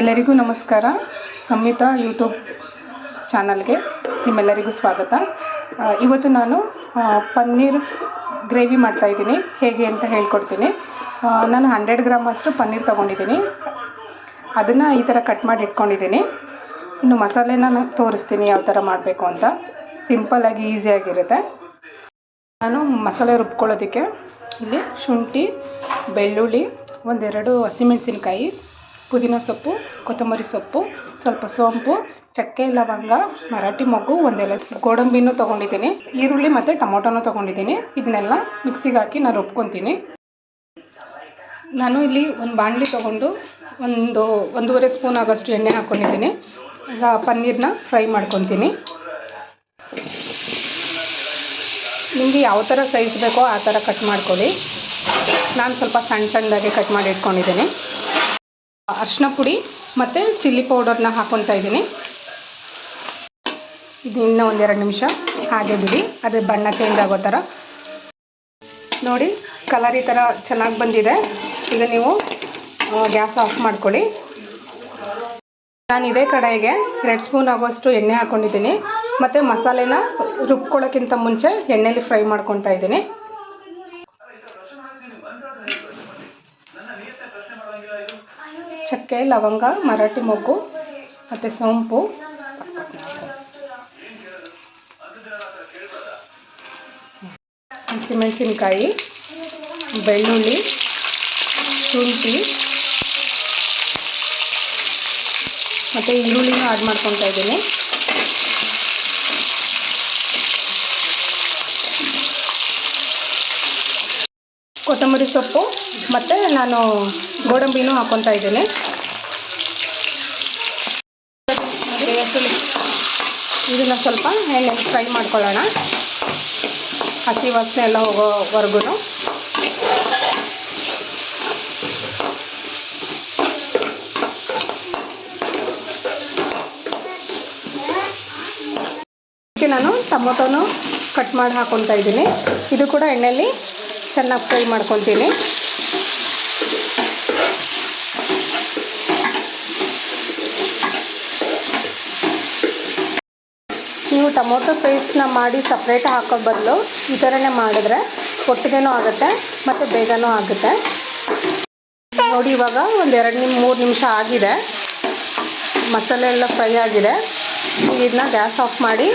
ಎಲ್ಲರಿಗೂ ನಮಸ್ಕಾರ. ಸಂಹಿತ ಯೂಟ್ಯೂಬ್ ಚಾನಲ್ಗೆ ನಿಮ್ಮೆಲ್ಲರಿಗೂ ಸ್ವಾಗತ. ಇವತ್ತು ನಾನು ಪನ್ನೀರ್ ಗ್ರೇವಿ ಮಾಡ್ತಾಯಿದ್ದೀನಿ ಹೇಗೆ ಅಂತ ಹೇಳ್ಕೊಡ್ತೀನಿ. ನಾನು ಹಂಡ್ರೆಡ್ ಗ್ರಾಮ್ ಅಷ್ಟು ಪನ್ನೀರ್ ತೊಗೊಂಡಿದ್ದೀನಿ. ಅದನ್ನು ಈ ಥರ ಕಟ್ ಮಾಡಿ ಇಟ್ಕೊಂಡಿದ್ದೀನಿ. ಇನ್ನು ಮಸಾಲೆನ ನಾನು ತೋರಿಸ್ತೀನಿ ಯಾವ ಥರ ಮಾಡಬೇಕು ಅಂತ. ಸಿಂಪಲ್ಲಾಗಿ ಈಸಿಯಾಗಿರುತ್ತೆ ನಾನು ಮಸಾಲೆ ರುಬ್ಕೊಳ್ಳೋದಕ್ಕೆ ಇಲ್ಲಿ ಶುಂಠಿ, ಬೆಳ್ಳುಳ್ಳಿ, ಒಂದೆರಡು ಹಸಿಮೆಣಸಿನ್ಕಾಯಿ ಪುದೀನ ಸೊಪ್ಪು, ಕೊತ್ತಂಬರಿ ಸೊಪ್ಪು, ಸ್ವಲ್ಪ ಸೋಂಪು, ಚಕ್ಕೆ, ಲವಂಗ, ಮರಾಠಿ ಮೊಗ್ಗು ಒಂದೆಲ್ಲ ಗೋಡಂಬಿನೂ ತೊಗೊಂಡಿದ್ದೀನಿ, ಈರುಳ್ಳಿ ಮತ್ತು ಟೊಮೊಟೊನೂ ತೊಗೊಂಡಿದ್ದೀನಿ. ಇದನ್ನೆಲ್ಲ ಮಿಕ್ಸಿಗೆ ಹಾಕಿ ನಾನು ರುಬ್ಕೊತೀನಿ. ನಾನು ಇಲ್ಲಿ ಒಂದು ಬಾಣಲಿ ತೊಗೊಂಡು ಒಂದು ಒಂದೂವರೆ ಸ್ಪೂನ್ ಆಗೋಷ್ಟು ಎಣ್ಣೆ ಹಾಕ್ಕೊಂಡಿದ್ದೀನಿ ಈಗ ಪನ್ನೀರನ್ನ ಫ್ರೈ ಮಾಡ್ಕೊತೀನಿ. ನಿಮಗೆ ಯಾವ ಥರ ಸೈಜ್ ಬೇಕೋ ಆ ಥರ ಕಟ್ ಮಾಡ್ಕೊಳ್ಳಿ. ನಾನು ಸ್ವಲ್ಪ ಸಣ್ಣ ಸಣ್ಣದಾಗಿ ಕಟ್ ಮಾಡಿ ಇಟ್ಕೊಂಡಿದ್ದೀನಿ. ಅರಿಶಿನ ಪುಡಿ ಮತ್ತು ಚಿಲ್ಲಿ ಪೌಡರ್ನ ಹಾಕ್ಕೊತಾ ಇದ್ದೀನಿ. ಇದು ಇನ್ನೂ ಒಂದೆರಡು ನಿಮಿಷ. ಹಾಗೆ ಬಿಡಿ. ಅದು ಬಣ್ಣ ಚೇಂಜ್ ಆಗೋ ಥರ. ನೋಡಿ ಕಲರ್ ಈ ಥರ ಚೆನ್ನಾಗಿ ಬಂದಿದೆ. ಈಗ ನೀವು ಗ್ಯಾಸ್ ಆಫ್ ಮಾಡ್ಕೊಳ್ಳಿ. ನಾನು ಇದೇ ಕಡೆಗೆ ಎರಡು ಸ್ಪೂನ್ ಆಗೋಷ್ಟು ಎಣ್ಣೆ ಹಾಕ್ಕೊಂಡಿದ್ದೀನಿ ಮತ್ತು ಮಸಾಲೆನ ರುಬ್ಕೊಳ್ಳೋಕ್ಕಿಂತ ಮುಂಚೆ ಎಣ್ಣೆಲಿ ಫ್ರೈ ಮಾಡ್ಕೊತಾ ಇದ್ದೀನಿ. ಚಕ್ಕೆ ಲವಂಗ ಮರಾಠಿ ಮೊಗ್ಗು ಮತ್ತು ಸೋಂಪು. ಹಸಿಮೆಣಸಿನ್ಕಾಯಿ ಬೆಳ್ಳುಳ್ಳಿ ಶುಂಠಿ ಮತ್ತು ಈರುಳ್ಳಿನೂ ಆ್ಯಡ್ ಮಾಡ್ಕೊತಾ ಇದ್ದೀನಿ. ಕೊತ್ತಂಬರಿ ಸೊಪ್ಪು ಮತ್ತು ನಾನು ಗೋಡಂಬಿನೂ ಹಾಕ್ಕೊತಾ ಇದ್ದೀನಿ. ಇದನ್ನು ಸ್ವಲ್ಪ ಎಣ್ಣೆ ಫ್ರೈ ಮಾಡ್ಕೊಳ್ಳೋಣ. ಹಸಿ ವಾಸನೆ ಎಲ್ಲ ಹೋಗೋವರೆಗೂ ನಾನು ಟೊಮೊಟೊನು ಕಟ್ ಮಾಡಿ ಹಾಕ್ಕೊತಾ ಇದ್ದೀನಿ. ಇದು ಕೂಡ ಎಣ್ಣೆಯಲ್ಲಿ ಚೆನ್ನಾಗಿ ಫ್ರೈ ಮಾಡ್ಕೊತೀನಿ. ನೀವು ಟೊಮೊಟೊ ಪೇಸ್ಟ್ನ ಮಾಡಿ ಸಪ್ರೇಟ್ ಹಾಕೋ ಬದಲು ಈ ಥರನೇ ಮಾಡಿದ್ರೆ ಒಟ್ಟಿಗೆನೂ ಆಗುತ್ತೆ, ಮತ್ತು ಬೇಗನೂ ಆಗುತ್ತೆ. ನೋಡಿ ಇವಾಗ ಒಂದು ಎರಡು ನಿಮ್, ಮೂರು ನಿಮಿಷ ಆಗಿದೆ. ಮಸಾಲೆ ಎಲ್ಲ ಫ್ರೈ ಆಗಿದೆ. ಇದನ್ನ ಗ್ಯಾಸ್ ಆಫ್ ಮಾಡಿ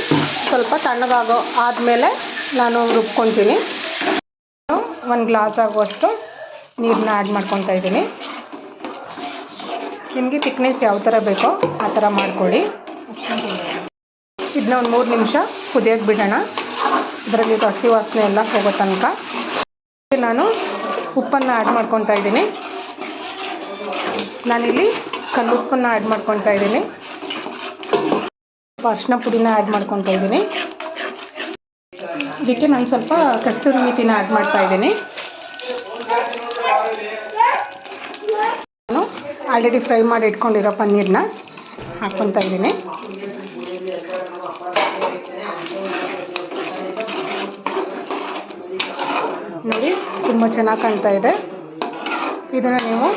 ಸ್ವಲ್ಪ ತಣ್ಣಗಾಗೋ ಆದಮೇಲೆ ನಾನು ರುಬ್ಕೊತೀನಿ. ಒಂದು ಗ್ಲಾಸ್ ಆಗುವಷ್ಟು ನೀರನ್ನ ಆ್ಯಡ್ ಮಾಡ್ಕೊತಾ ಇದ್ದೀನಿ. ನಿಮಗೆ ತಿಕ್ನೆಸ್ ಯಾವ ಥರ ಬೇಕೋ ಆ ಥರ ಮಾಡ್ಕೊಳ್ಳಿ. ಇದನ್ನ ಒಂದು ಮೂರು ನಿಮಿಷ ಕುದಿಯೋಕೆ ಬಿಡೋಣ. ಅದರಲ್ಲಿ ಹಸಿ ವಾಸನೆ ಎಲ್ಲ ಹೋಗೋ ತನಕ. ನಾನು ಉಪ್ಪನ್ನು ಆ್ಯಡ್ ಮಾಡ್ಕೊತಾ ಇದ್ದೀನಿ. ನಾನಿಲ್ಲಿ ಕಲ್ಲುಪ್ಪನ್ನು ಆ್ಯಡ್ ಮಾಡ್ಕೊತಾ ಇದ್ದೀನಿ. ಅರಿಶಿನ ಪುಡಿನ ಆ್ಯಡ್ ಮಾಡ್ಕೊತಾ ಇದ್ದೀನಿ. ಇದಕ್ಕೆ ನಾನು ಸ್ವಲ್ಪ ಕಸ್ತೂರಿ ಮೆಥಿನ ಆ್ಯಡ್ ಮಾಡ್ತಾ ಇದ್ದೀನಿ. ನಾನು ಆಲ್ರೆಡಿ ಫ್ರೈ ಮಾಡಿ ಇಟ್ಕೊಂಡಿರೋ ಪನ್ನೀರನ್ನ ಹಾಕ್ಕೊತಾ ಇದ್ದೀನಿ. ನೋಡಿ, ತುಂಬ ಚೆನ್ನಾಗಿ ಕಾಣ್ತಾ ಇದೆ. ಇದನ್ನು ನೀವು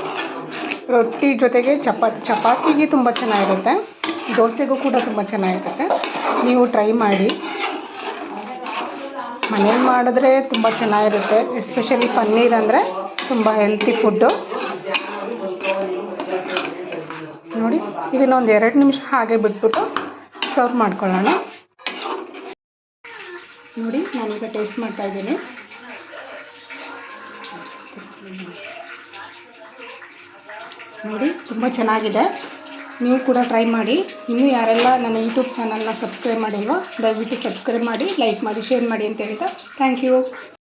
ರೊಟ್ಟಿ ಜೊತೆಗೆ ಚಪಾತಿ, ಚಪಾತಿಗೆ ತುಂಬ ಚೆನ್ನಾಗಿರುತ್ತೆ. ದೋಸೆಗೂ ಕೂಡ ತುಂಬ ಚೆನ್ನಾಗಿರುತ್ತೆ. ನೀವು ಟ್ರೈ ಮಾಡಿ. ಮನೇಲಿ ಮಾಡಿದ್ರೆ ತುಂಬ ಚೆನ್ನಾಗಿರುತ್ತೆ. ಎಸ್ಪೆಷಲಿ ಪನ್ನೀರ್ ಅಂದರೆ ತುಂಬ ಹೆಲ್ತಿ ಫುಡ್ಡು ನೋಡಿ, ಇದನ್ನೊಂದು ಎರಡು ನಿಮಿಷ ಹಾಗೆ ಬಿಟ್ಬಿಟ್ಟು ಸರ್ವ್ ಮಾಡ್ಕೊಳ್ಳೋಣ. ನೋಡಿ, ನಾನೀಗ ಟೇಸ್ಟ್ ಮಾಡ್ತಾ ಇದ್ದೀನಿ. ನೋಡಿ, ತುಂಬ ಚೆನ್ನಾಗಿದೆ. ನೀವು ಕೂಡ ಟ್ರೈ ಮಾಡಿ. ಇನ್ನೂ ಯಾರೆಲ್ಲ ನನ್ನ ಯೂಟ್ಯೂಬ್ ಚಾನಲ್ನ ಸಬ್ಸ್ಕ್ರೈಬ್ ಮಾಡಿಲ್ವೋ, ದಯವಿಟ್ಟು ಸಬ್ಸ್ಕ್ರೈಬ್ ಮಾಡಿ ಲೈಕ್ ಮಾಡಿ ಶೇರ್ ಮಾಡಿ ಅಂತ ಹೇಳ್ತಾ ಥ್ಯಾಂಕ್ ಯು